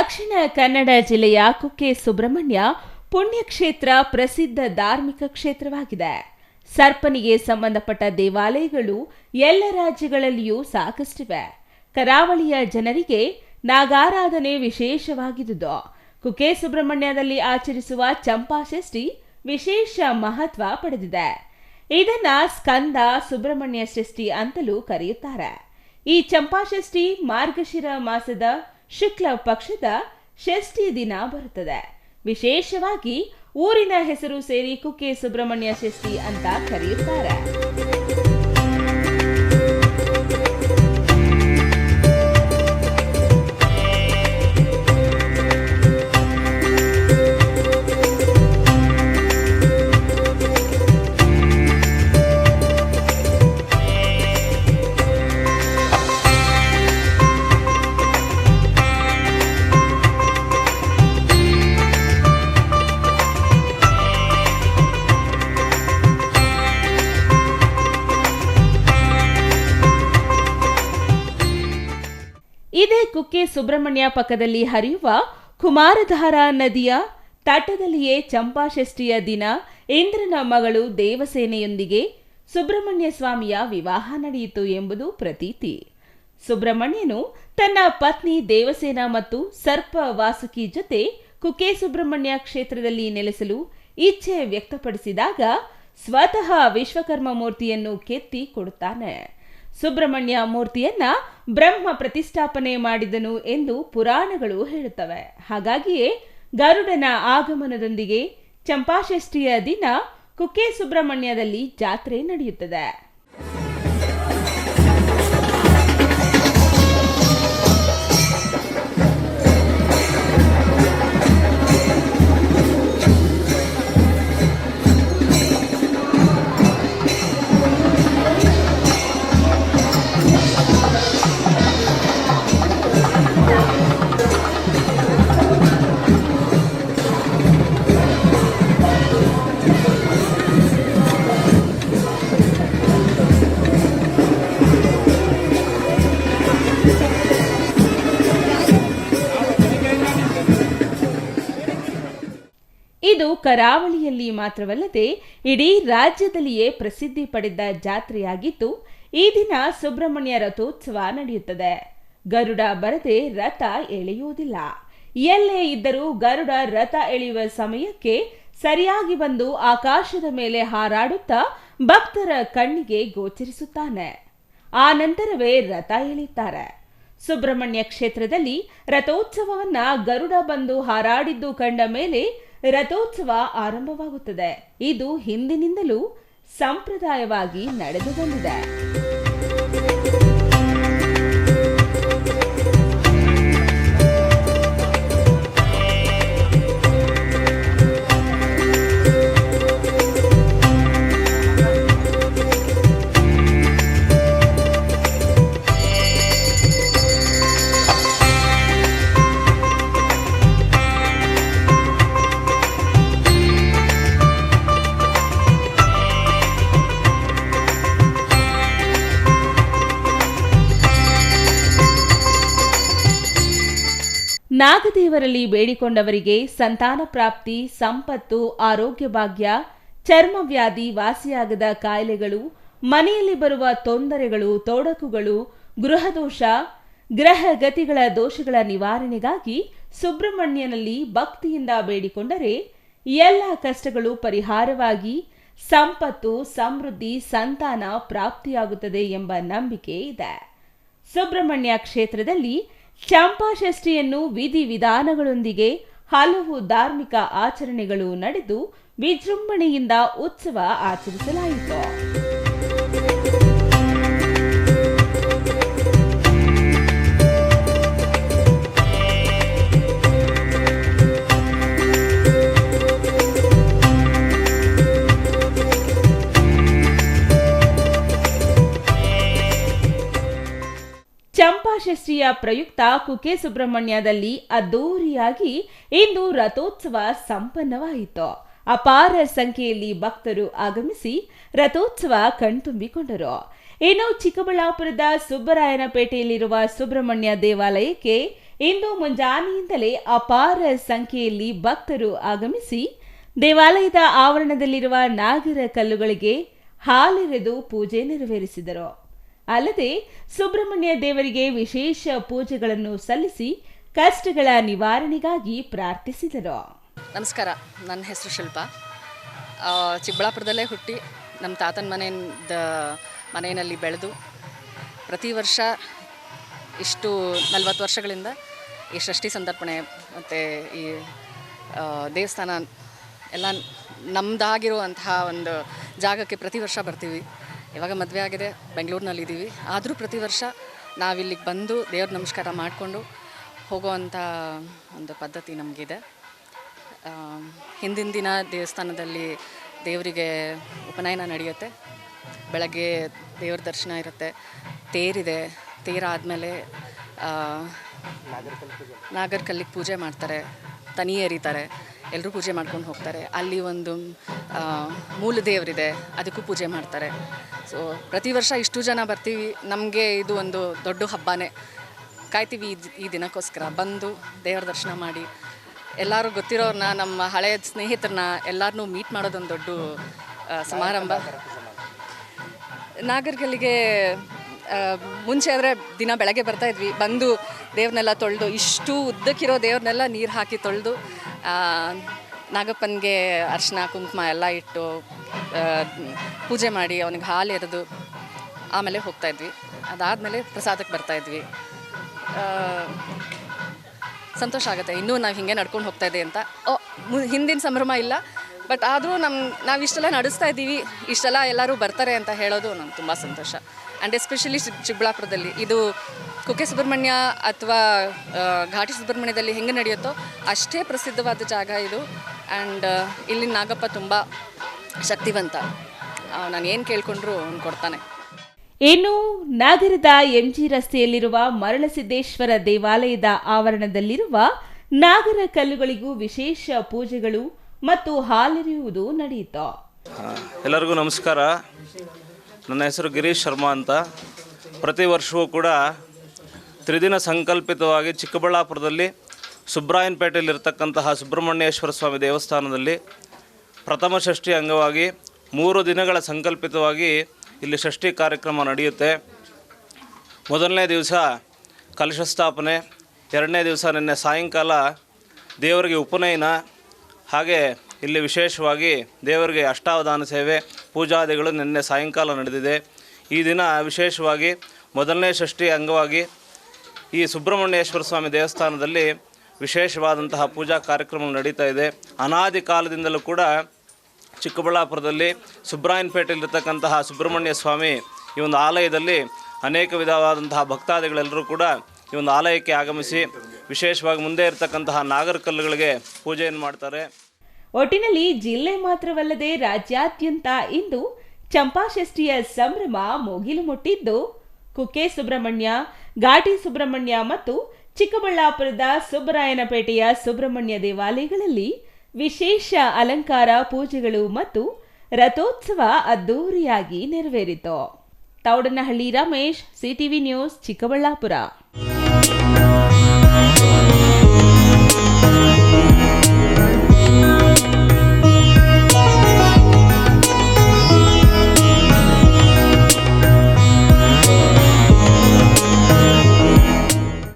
ದಕ್ಷಿಣ ಕನ್ನಡ ಜಿಲ್ಲೆಯ ಕುಕ್ಕೆ ಸುಬ್ರಹ್ಮಣ್ಯ ಪುಣ್ಯಕ್ಷೇತ್ರ ಪ್ರಸಿದ್ಧ ಧಾರ್ಮಿಕ ಕ್ಷೇತ್ರವಾಗಿದೆ. ಸರ್ಪನಿಗೆ ಸಂಬಂಧಪಟ್ಟ ದೇವಾಲಯಗಳು ಎಲ್ಲ ರಾಜ್ಯಗಳಲ್ಲಿಯೂ ಸಾಕಷ್ಟಿವೆ. ಕರಾವಳಿಯ ಜನರಿಗೆ ನಾಗಾರಾಧನೆ ವಿಶೇಷವಾಗಿದ್ದುದು ಕುಕ್ಕೆ ಸುಬ್ರಹ್ಮಣ್ಯದಲ್ಲಿ ಆಚರಿಸುವ ಚಂಪಾಷಷ್ಠಿ ವಿಶೇಷ ಮಹತ್ವ ಪಡೆದಿದೆ. ಇದನ್ನ ಸ್ಕಂದ ಸುಬ್ರಹ್ಮಣ್ಯ ಷಷ್ಠಿ ಅಂತಲೂ ಕರೆಯುತ್ತಾರೆ. ಈ ಚಂಪಾಷಷ್ಠಿ ಮಾರ್ಗಶಿರ ಮಾಸದ ಶುಕ್ಲ ಪಕ್ಷದ ಷಷ್ಠಿ ದಿನ ಬರುತ್ತದೆ. ವಿಶೇಷವಾಗಿ ಊರಿನ ಹೆಸರು ಸೇರಿ ಕುಕ್ಕೆ ಸುಬ್ರಹ್ಮಣ್ಯ ಷಷ್ಠಿ ಅಂತ ಕರೆಯುತ್ತಾರೆ. ಇದೇ ಕುಕ್ಕೆ ಸುಬ್ರಹ್ಮಣ್ಯ ಪಕ್ಕದಲ್ಲಿ ಹರಿಯುವ ಕುಮಾರಧಾರ ನದಿಯ ತಟದಲ್ಲಿಯೇ ಚಂಪಾಷಷ್ಠಿಯ ದಿನ ಇಂದ್ರನ ಮಗಳು ದೇವಸೇನೆಯೊಂದಿಗೆ ಸುಬ್ರಹ್ಮಣ್ಯ ಸ್ವಾಮಿಯ ವಿವಾಹ ನಡೆಯಿತು ಎಂಬುದು ಪ್ರತೀತಿ. ಸುಬ್ರಹ್ಮಣ್ಯನು ತನ್ನ ಪತ್ನಿ ದೇವಸೇನ ಮತ್ತು ಸರ್ಪ ವಾಸುಕಿ ಜೊತೆ ಕುಕ್ಕೆ ಸುಬ್ರಹ್ಮಣ್ಯ ಕ್ಷೇತ್ರದಲ್ಲಿ ನೆಲೆಸಲು ಇಚ್ಛೆ ವ್ಯಕ್ತಪಡಿಸಿದಾಗ ಸ್ವತಃ ವಿಶ್ವಕರ್ಮ ಮೂರ್ತಿಯನ್ನು ಕೆತ್ತಿ ಕೊಡುತ್ತಾನೆ. ಸುಬ್ರಹ್ಮಣ್ಯ ಮೂರ್ತಿಯನ್ನ ಬ್ರಹ್ಮ ಪ್ರತಿಷ್ಠಾಪನೆ ಮಾಡಿದನು ಎಂದು ಪುರಾಣಗಳು ಹೇಳುತ್ತವೆ. ಹಾಗಾಗಿಯೇ ಗರುಡನ ಆಗಮನದೊಂದಿಗೆ ಚಂಪಾಷಷ್ಠಿಯ ದಿನ ಕುಕ್ಕೆ ಸುಬ್ರಹ್ಮಣ್ಯದಲ್ಲಿ ಜಾತ್ರೆ ನಡೆಯುತ್ತದೆ. ಇದು ಕರಾವಳಿಯಲ್ಲಿ ಮಾತ್ರವಲ್ಲದೆ ಇಡೀ ರಾಜ್ಯದಲ್ಲಿಯೇ ಪ್ರಸಿದ್ಧಿ ಪಡೆದ ಜಾತ್ರೆಯಾಗಿದ್ದು, ಈ ದಿನ ಸುಬ್ರಹ್ಮಣ್ಯ ರಥೋತ್ಸವ ನಡೆಯುತ್ತದೆ. ಗರುಡ ಬರದೆ ರಥ ಎಳೆಯುವುದಿಲ್ಲ. ಎಲ್ಲೇ ಇದ್ದರೂ ಗರುಡ ರಥ ಎಳೆಯುವ ಸಮಯಕ್ಕೆ ಸರಿಯಾಗಿ ಬಂದು ಆಕಾಶದ ಮೇಲೆ ಹಾರಾಡುತ್ತಾ ಭಕ್ತರ ಕಣ್ಣಿಗೆ ಗೋಚರಿಸುತ್ತಾನೆ. ಆ ನಂತರವೇ ರಥ ಎಳೆಯುತ್ತಾರೆ. ಸುಬ್ರಹ್ಮಣ್ಯ ಕ್ಷೇತ್ರದಲ್ಲಿ ರಥೋತ್ಸವವನ್ನ ಗರುಡ ಬಂದು ಹಾರಾಡಿದ್ದು ಕಂಡ ಮೇಲೆ ರಥೋತ್ಸವ ಆರಂಭವಾಗುತ್ತದೆ. ಇದು ಹಿಂದಿನಿಂದಲೂ ಸಂಪ್ರದಾಯವಾಗಿ ನಡೆದು ಬಂದಿದೆ. ನಾಗದೇವರಲ್ಲಿ ಬೇಡಿಕೊಂಡವರಿಗೆ ಸಂತಾನ ಪ್ರಾಪ್ತಿ, ಸಂಪತ್ತು, ಆರೋಗ್ಯ ಭಾಗ್ಯ ಚರ್ಮವ್ಯಾಧಿ ವಾಸಿಯಾಗದ ಕಾಯಿಲೆಗಳು, ಮನೆಯಲ್ಲಿ ಬರುವ ತೊಂದರೆಗಳು, ತೊಡಕುಗಳು, ಗೃಹದೋಷ, ಗ್ರಹ ಗತಿಗಳ ದೋಷಗಳ ನಿವಾರಣೆಗಾಗಿ ಸುಬ್ರಹ್ಮಣ್ಯನಲ್ಲಿ ಭಕ್ತಿಯಿಂದ ಬೇಡಿಕೊಂಡರೆ ಎಲ್ಲ ಕಷ್ಟಗಳು ಪರಿಹಾರವಾಗಿ ಸಂಪತ್ತು, ಸಮೃದ್ಧಿ, ಸಂತಾನ ಪ್ರಾಪ್ತಿಯಾಗುತ್ತದೆ ಎಂಬ ನಂಬಿಕೆ ಇದೆ. ಸುಬ್ರಹ್ಮಣ್ಯ ಕ್ಷೇತ್ರದಲ್ಲಿ ಚಂಪಾಷಷ್ಠಿಯನ್ನು ವಿಧಿ ವಿಧಾನಗಳೊಂದಿಗೆ ಹಲವು ಧಾರ್ಮಿಕ ಆಚರಣೆಗಳು ನಡೆದು ವಿಜೃಂಭಣೆಯಿಂದ ಉತ್ಸವ ಆಚರಿಸಲಾಯಿತು. ಚಂಪಾಷಷ್ಠಿಯ ಪ್ರಯುಕ್ತ ಕುಕೆ ಸುಬ್ರಹ್ಮಣ್ಯದಲ್ಲಿ ಅದ್ದೂರಿಯಾಗಿ ಇಂದು ರಥೋತ್ಸವ ಸಂಪನ್ನವಾಯಿತು. ಅಪಾರ ಸಂಖ್ಯೆಯಲ್ಲಿ ಭಕ್ತರು ಆಗಮಿಸಿ ರಥೋತ್ಸವ ಕಣ್ತುಂಬಿಕೊಂಡರು. ಇನ್ನು ಚಿಕ್ಕಬಳ್ಳಾಪುರದ ಸುಬ್ಬರಾಯನಪೇಟೆಯಲ್ಲಿರುವ ಸುಬ್ರಹ್ಮಣ್ಯ ದೇವಾಲಯಕ್ಕೆ ಇಂದು ಮುಂಜಾನೆಯಿಂದಲೇ ಅಪಾರ ಸಂಖ್ಯೆಯಲ್ಲಿ ಭಕ್ತರು ಆಗಮಿಸಿ ದೇವಾಲಯದ ಆವರಣದಲ್ಲಿರುವ ನಾಗರ ಕಲ್ಲುಗಳಿಗೆ ಹಾಲೆರೆದು ಪೂಜೆ ನೆರವೇರಿಸಿದರು. ಅಲ್ಲದೆ ಸುಬ್ರಹ್ಮಣ್ಯ ದೇವರಿಗೆ ವಿಶೇಷ ಪೂಜೆಗಳನ್ನು ಸಲ್ಲಿಸಿ ಕಷ್ಟಗಳ ನಿವಾರಣೆಗಾಗಿ ಪ್ರಾರ್ಥಿಸಿದರು. ನಮಸ್ಕಾರ, ನನ್ನ ಹೆಸರು ಶಿಲ್ಪ. ಚಿಕ್ಕಬಳ್ಳಾಪುರದಲ್ಲೇ ಹುಟ್ಟಿ ನಮ್ಮ ತಾತನ ಮನೆಯಿಂದ ಮನೆಯಲ್ಲಿ ಬೆಳೆದು ಪ್ರತಿ ವರ್ಷ ಇಷ್ಟು ನಲವತ್ತು ವರ್ಷಗಳಿಂದ ಈ ಷಷ್ಠಿ ಸಂದರ್ಪಣೆ ಮತ್ತು ಈ ದೇವಸ್ಥಾನ ಎಲ್ಲ ನಮ್ಮದಾಗಿರುವಂತಹ ಒಂದು ಜಾಗಕ್ಕೆ ಪ್ರತಿ ವರ್ಷ ಬರ್ತೀವಿ. ಇವಾಗ ಮದುವೆ ಆಗಿದೆ, ಬೆಂಗಳೂರಿನಲ್ಲಿದ್ದೀವಿ. ಆದರೂ ಪ್ರತಿ ವರ್ಷ ನಾವಿಲ್ಲಿಗೆ ಬಂದು ದೇವ್ರ ನಮಸ್ಕಾರ ಮಾಡಿಕೊಂಡು ಹೋಗೋವಂಥ ಒಂದು ಪದ್ಧತಿ ನಮಗಿದೆ. ಹಿಂದಿನ ದಿನ ದೇವಸ್ಥಾನದಲ್ಲಿ ದೇವರಿಗೆ ಉಪನಯನ ನಡೆಯುತ್ತೆ. ಬೆಳಗ್ಗೆ ದೇವ್ರ ದರ್ಶನ ಇರುತ್ತೆ. ತೇರಿದೆ. ತೇರಾದಮೇಲೆ ನಾಗರಕಲ್ಲಿಗೆ ಪೂಜೆ ಮಾಡ್ತಾರೆ. ತನಿ ಎರಿತಾರೆ. ಎಲ್ಲರೂ ಪೂಜೆ ಮಾಡ್ಕೊಂಡು ಹೋಗ್ತಾರೆ. ಅಲ್ಲಿ ಒಂದು ಮೂಲ ದೇವರಿದೆ, ಅದಕ್ಕೂ ಪೂಜೆ ಮಾಡ್ತಾರೆ. ಸೊ ಪ್ರತಿ ವರ್ಷ ಇಷ್ಟು ಜನ ಬರ್ತೀವಿ. ನಮಗೆ ಇದು ಒಂದು ದೊಡ್ಡ ಹಬ್ಬನೇ. ಕಾಯ್ತೀವಿ ಈ ದಿನಕ್ಕೋಸ್ಕರ. ಬಂದು ದೇವರ ದರ್ಶನ ಮಾಡಿ. ಎಲ್ಲರೂ ಗೊತ್ತಿರೋರನ್ನ ನಮ್ಮ ಹಳೆಯ ಸ್ನೇಹಿತರನ್ನ ಎಲ್ಲರನ್ನೂ ಮೀಟ್ ಮಾಡೋದೊಂದು ದೊಡ್ಡ ಸಮಾರಂಭ. ನಾಗರಿಕಲಿಗೆ ಮುಂಚೆ ಆದರೆ ದಿನ ಬೆಳಗ್ಗೆ ಬರ್ತಾ ಇದ್ವಿ. ಬಂದು ದೇವ್ರನ್ನೆಲ್ಲ ತೊಳೆದು, ಇಷ್ಟು ಉದ್ದಕ್ಕಿರೋ ದೇವ್ರನ್ನೆಲ್ಲ ನೀರು ಹಾಕಿ ತೊಳೆದು ನಾಗಪ್ಪನಿಗೆ ಅರ್ಶಿನ, ಕುಂಕುಮ ಎಲ್ಲ ಇಟ್ಟು ಪೂಜೆ ಮಾಡಿ ಅವನಿಗೆ ಹಾಲು ಎರೆದು ಆಮೇಲೆ ಹೋಗ್ತಾ ಇದ್ವಿ. ಅದಾದಮೇಲೆ ಪ್ರಸಾದಕ್ಕೆ ಬರ್ತಾ ಇದ್ವಿ. ಸಂತೋಷ ಆಗುತ್ತೆ. ಇನ್ನೂ ನಾವು ಹಿಂಗೆ ನಡ್ಕೊಂಡು ಹೋಗ್ತಾ ಇದೆ ಅಂತ. ಓ ಹಿಂದಿನ ಸಂಭ್ರಮ ಇಲ್ಲ, ಬಟ್ ಆದರೂ ನಮ್ಮ ನಾವು ಇಷ್ಟೆಲ್ಲ ನಡೆಸ್ತಾ ಇದ್ದೀವಿ. ಇಷ್ಟೆಲ್ಲ ಎಲ್ಲರೂ ಬರ್ತಾರೆ ಅಂತ ಹೇಳೋದು ನಮ್ಗೆ ತುಂಬ ಸಂತೋಷ. ಆ್ಯಂಡ್ ಎಸ್ಪೆಷಲಿ ಚಿಕ್ಕಬಳ್ಳಾಪುರದಲ್ಲಿ ಇದು ಕುಕ್ಕೆ ಸುಬ್ರಹ್ಮಣ್ಯ ಅಥವಾ ಘಾಟಿ ಸುಬ್ರಹ್ಮಣ್ಯದಲ್ಲಿ ಹೆಂಗೆ ನಡೆಯುತ್ತೋ ಅಷ್ಟೇ ಪ್ರಸಿದ್ಧವಾದ ಜಾಗ ಇದು. ಆ್ಯಂಡ್ ಇಲ್ಲಿ ನಾಗಪ್ಪ ತುಂಬ ಶಕ್ತಿವಂತ. ನಾನು ಏನು ಕೇಳ್ಕೊಂಡ್ರು ಅವ್ನು ಕೊಡ್ತಾನೆ. ಇನ್ನು ನಗರದ ಎಂಜಿ ರಸ್ತೆಯಲ್ಲಿರುವ ಮರಳಸಿದ್ದೇಶ್ವರ ದೇವಾಲಯದ ಆವರಣದಲ್ಲಿರುವ ನಾಗರ ಕಲ್ಲುಗಳಿಗೂ ವಿಶೇಷ ಪೂಜೆಗಳು ಮತ್ತು ಹಾಲೆರೆಯುವುದು ನಡೆಯಿತು ಎಲ್ಲರಿಗೂ ನಮಸ್ಕಾರ. ನನ್ನ ಹೆಸರು ಗಿರೀಶ್ ಶರ್ಮಾ ಅಂತ. ಪ್ರತಿ ವರ್ಷವೂ ಕೂಡ ತ್ರಿದಿನ ಸಂಕಲ್ಪಿತವಾಗಿ ಚಿಕ್ಕಬಳ್ಳಾಪುರದಲ್ಲಿ ಸುಬ್ರಾಯನ್ಪೇಟೆಯಲ್ಲಿರ್ತಕ್ಕಂತಹ ಸುಬ್ರಹ್ಮಣ್ಯೇಶ್ವರ ಸ್ವಾಮಿ ದೇವಸ್ಥಾನದಲ್ಲಿ ಪ್ರಥಮ ಷಷ್ಠಿ ಅಂಗವಾಗಿ ಮೂರು ದಿನಗಳ ಸಂಕಲ್ಪಿತವಾಗಿ ಇಲ್ಲಿ ಷಷ್ಠಿ ಕಾರ್ಯಕ್ರಮ ನಡೆಯುತ್ತೆ. ಮೊದಲನೇ ದಿವಸ ಕಲಶ ಸ್ಥಾಪನೆ, ಎರಡನೇ ದಿವಸ ನಿನ್ನೆ ಸಾಯಂಕಾಲ ದೇವರಿಗೆ ಉಪನಯನ, ಹಾಗೆ ಇಲ್ಲಿ ವಿಶೇಷವಾಗಿ ದೇವರಿಗೆ ಅಷ್ಟಾವಧಾನ ಸೇವೆ, ಪೂಜಾದಿಗಳು ನಿನ್ನೆ ಸಾಯಂಕಾಲ ನಡೆದಿದೆ. ಈ ದಿನ ವಿಶೇಷವಾಗಿ ಮೊದಲನೇ ಷಷ್ಠಿ ಅಂಗವಾಗಿ ಈ ಸುಬ್ರಹ್ಮಣ್ಯೇಶ್ವರ ಸ್ವಾಮಿ ದೇವಸ್ಥಾನದಲ್ಲಿ ವಿಶೇಷವಾದಂತಹ ಪೂಜಾ ಕಾರ್ಯಕ್ರಮ ನಡೀತಾ ಇದೆ. ಅನಾದಿ ಕಾಲದಿಂದಲೂ ಕೂಡ ಚಿಕ್ಕಬಳ್ಳಾಪುರದಲ್ಲಿ ಸುಬ್ರಾಯನ್ಪೇಟೆಯಲ್ಲಿರ್ತಕ್ಕಂತಹ ಸುಬ್ರಹ್ಮಣ್ಯ ಸ್ವಾಮಿ ಈ ಒಂದು ಆಲಯದಲ್ಲಿ ಅನೇಕ ವಿಧವಾದಂತಹ ಭಕ್ತಾದಿಗಳೆಲ್ಲರೂ ಕೂಡ ಈ ಒಂದು ಆಲಯಕ್ಕೆ ಆಗಮಿಸಿ ವಿಶೇಷವಾಗಿ ಮುಂದೆ ಇರತಕ್ಕಂತಹ ನಾಗರಕಲ್ಲುಗಳಿಗೆ ಪೂಜೆಯನ್ನು ಮಾಡ್ತಾರೆ. ಒಟ್ಟಿನಲ್ಲಿ ಜಿಲ್ಲೆ ಮಾತ್ರವಲ್ಲದೆ ರಾಜ್ಯಾದ್ಯಂತ ಇಂದು ಚಂಪಾಷಷ್ಠಿಯ ಸಂಭ್ರಮ ಮುಗಿಲು ಮುಟ್ಟಿದ್ದು ಕುಕ್ಕೆ ಸುಬ್ರಹ್ಮಣ್ಯ, ಘಾಟಿ ಸುಬ್ರಹ್ಮಣ್ಯ ಮತ್ತು ಚಿಕ್ಕಬಳ್ಳಾಪುರದ ಸುಬ್ಬರಾಯನಪೇಟೆಯ ಸುಬ್ರಹ್ಮಣ್ಯ ದೇವಾಲಯಗಳಲ್ಲಿ ವಿಶೇಷ ಅಲಂಕಾರ ಪೂಜೆಗಳು ಮತ್ತು ರಥೋತ್ಸವ ಅದ್ದೂರಿಯಾಗಿ ನೆರವೇರಿತು. Thoudanahalli Ramesh, CTV news, Chikkaballapur.